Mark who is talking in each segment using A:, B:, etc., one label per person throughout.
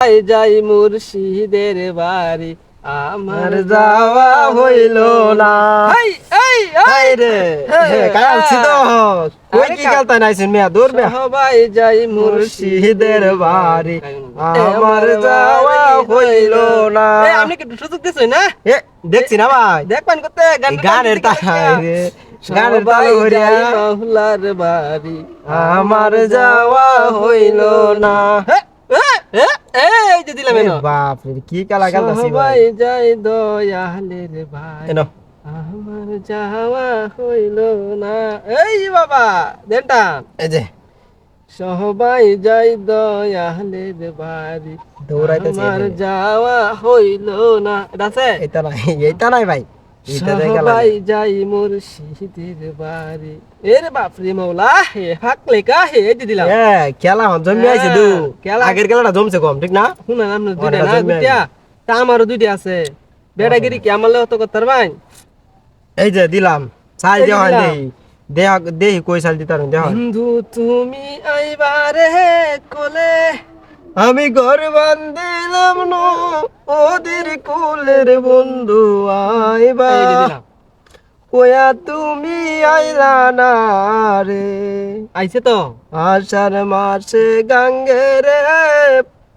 A: যাই যাই মুর্শিদের বাড়ি। আমার
B: যাওয়া হইল না।
A: এই এই
B: হাই রে। হে, কালছি কই কি কালতা নাইছেন মিয়া? দূর মিয়া।
A: সবাই যাই
B: মুর্শিদের বাড়ি। আমার যাওয়া হইল না।
A: এই আপনি কি সুযোগ দিছেন না
B: এ দেখছি না ভাই।
A: দেখবেন করতে
B: গানের তাল রে। গানের তাল
A: সবাই মাওলার বাড়ি।
B: আমার যাওয়া হইল না।
A: হে, এ, এ, এই যে দিলাম এনো।
B: বাপ রে কি কালা কালতাছি ভাই।
A: সবাই যাই ভাই।
B: এনো।
A: আমার যাওয়া হইল না। এই বাবা দেনটা
B: এই যে।
A: সবাই যাই দয়ালের বাড়ি।
B: দৌড়াইতেছি
A: আমার যাওয়া হইল না। এটা আছে?
B: এটা নাই এইটা নাই ভাই।
A: সবাই যাই মুর্শিদের বাড়ি। এর বাপরে মৌলা হে হাক লেখা হে এই দিলাম।
B: এ খেলা হন জমি আইছে দু।
A: খেলা-
B: আগের খেলাটা জমছে কম ঠিক না?
A: শুনা নাম দুইটা
B: অনেক
A: না
B: জন্মে
A: দুইটা? তা আমারও দুইটা আছে। বেড়াগিরি কি আমার তো করতে পারবাই
B: এই যে দিলাম। দেওয়া। নেই। দেহ দেহি কই চাল দিতার দেহ
A: বন্ধু তুমি আইবারে কোলে
B: আমি ঘর বান্ধিলাম নো ওদের কুলের বন্ধু আইবা।
A: এই যে
B: ওয়া তুমি আইলা না রে?
A: আইছে তো।
B: আষাঢ় মাসে গাঙ্গের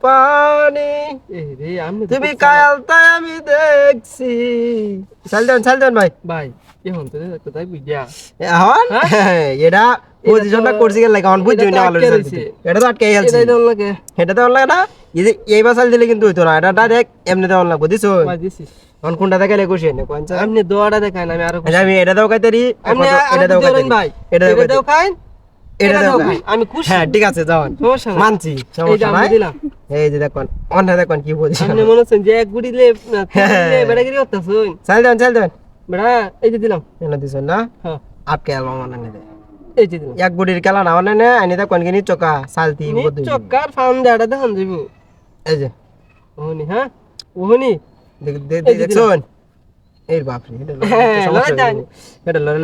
B: পানি।
A: এ রে আমি
B: তুমি কায়াল তাই আমি দেখছি। চাল দেন চাল দেন ভাই।
A: ভাই এখন তো কোথায় বুঝিয়া
B: এটা পজিশনটা করছি গেল লাগে এখন বুঝছি
A: হ্যাঁ?
B: না। দিতে। এটা তো আটকে গেছে
A: দেওয়ার লাগে।
B: এটা তো লাগে না? এই যে এইবার চাল দিলে কিন্তু হইতো না। এটা ডাইরেক্ট এমনি দেওয়া লাগবে দিছো?
A: দিছিস।
B: কোনটা দেখালে খুশি হয়? না কোন চাল?
A: দোয়াটা দেখায় না আমি আরও
B: আচ্ছা, আমি এটা দাও কাইতারি
A: আপনি
B: এটা দাও কাইতারি
A: ভাই।
B: এটা দাও
A: খাই
B: এটা দাও
A: খাই আমি খুশি।
B: হ্যাঁ ঠিক আছে
A: নাই।
B: মানছি সমস্যা নাই। এই যে দেখুন অন্য দেখুন কি পজিশন
A: আপনি মনে হচ্ছেন যে এক গুড়িলে বেড়াগিরি করতেছুন?
B: চাল দেন চাল দেন।
A: বেড়া এই যে দিলাম।
B: এনে দিছেন না?
A: হ্যাঁ।
B: আটকে অ্যালবাম আনে দে।
A: এই যে দিলাম
B: এক গুড়ির খেলা না অনে নে আনি দেখুন কিনি চকা
A: নিচ চক্কার ফান দাঁড়া দেখান যাইব।
B: এই যে।
A: ওহনি হ্যাঁ? ওহনি
B: দেখ- দে- বাপ রে এটা
A: হ্যাঁ।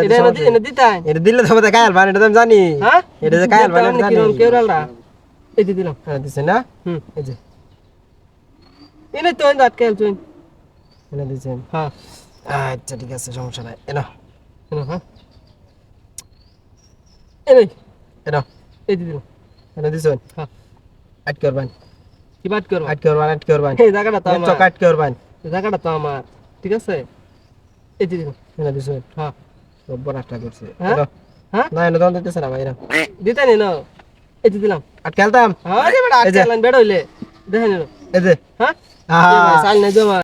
B: এটা
A: দি-
B: এটা দিলে তো আমাদের কায়াল বান এটা তো জানি।
A: হ্যাঁ?
B: এটা যে কায়াল বান জানি।
A: কিরম কেউ এই যে দিলাম।
B: হ্যাঁ দিছে না?
A: হুম।
B: এই যে।
A: এনে তো এনে আটকে আলছুন
B: এনে দিছেন
A: হ্যাঁ।
B: আচ্ছা ঠিক আছে সমস্যা নাই। এনো।
A: এনে হ্যাঁ? এই যে দিলাম
B: এনে দিছেন
A: হ্যাঁ
B: আটকে করবান
A: কি
B: আটকে করবান আটকে করবান
A: এই জায়গাটা তো আমার।
B: চকা আটকে
A: এই জায়গাটা তো আমার ঠিক আছে? এই দিলাম
B: এনে দিছেন
A: হ্যাঁ
B: রব্বর একটা করছে।
A: হ্যাঁ? হ্যাঁ?
B: না দিতেছে না
A: দিতে নি না এই যে দিলাম।
B: আটকে আলতাম
A: হ্যাঁ রে বেটা
B: এই যে।
A: বেড় হইলে। দেখেন
B: এই যে।
A: হ্যাঁ? জমা